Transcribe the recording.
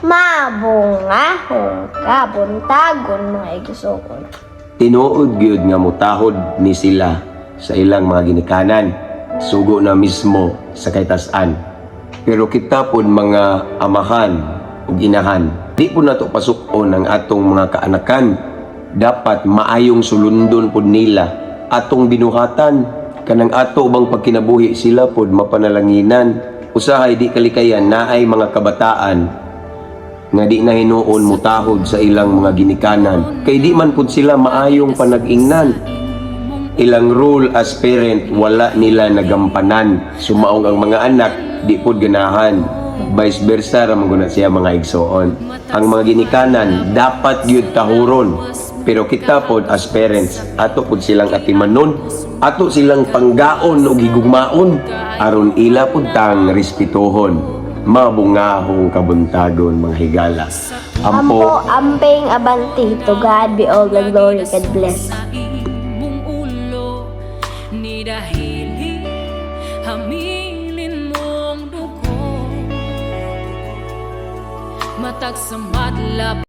Mabungahong kabuntagon mga igsuon. Tinuod gyud nga mutahod ni sila sa ilang mga ginikanan. Sugo na mismo sa kaytasan. Pero kita pod mga amahan ug inahan, di po nato pasukon ang atong mga kaanakan. Dapat maayong sulundon pod nila atong binuhatan kanang ato bang pagkinabuhi sila pod mapanalanginan. Usahay di kalikayan naay mga kabataan nga di na hinuon mutahod sa ilang mga ginikanan. Kay di man pud sila maayong panag-ingnan. Ilang role as parent wala nila nagampanan. Sumaong ang mga anak di pud ganahan. Vice versa ra man siya mga igsoon. Ang mga ginikanan dapat gyud tahuron. Pero kita pod as parents ato pod silang atimanon. Ato silang panggaon ug higugmaon aron ila pud tang respetuhon mabungahong kabuntagon mga higala Ampo, amping abanti. To God be all the glory. God bless. matag sa madlap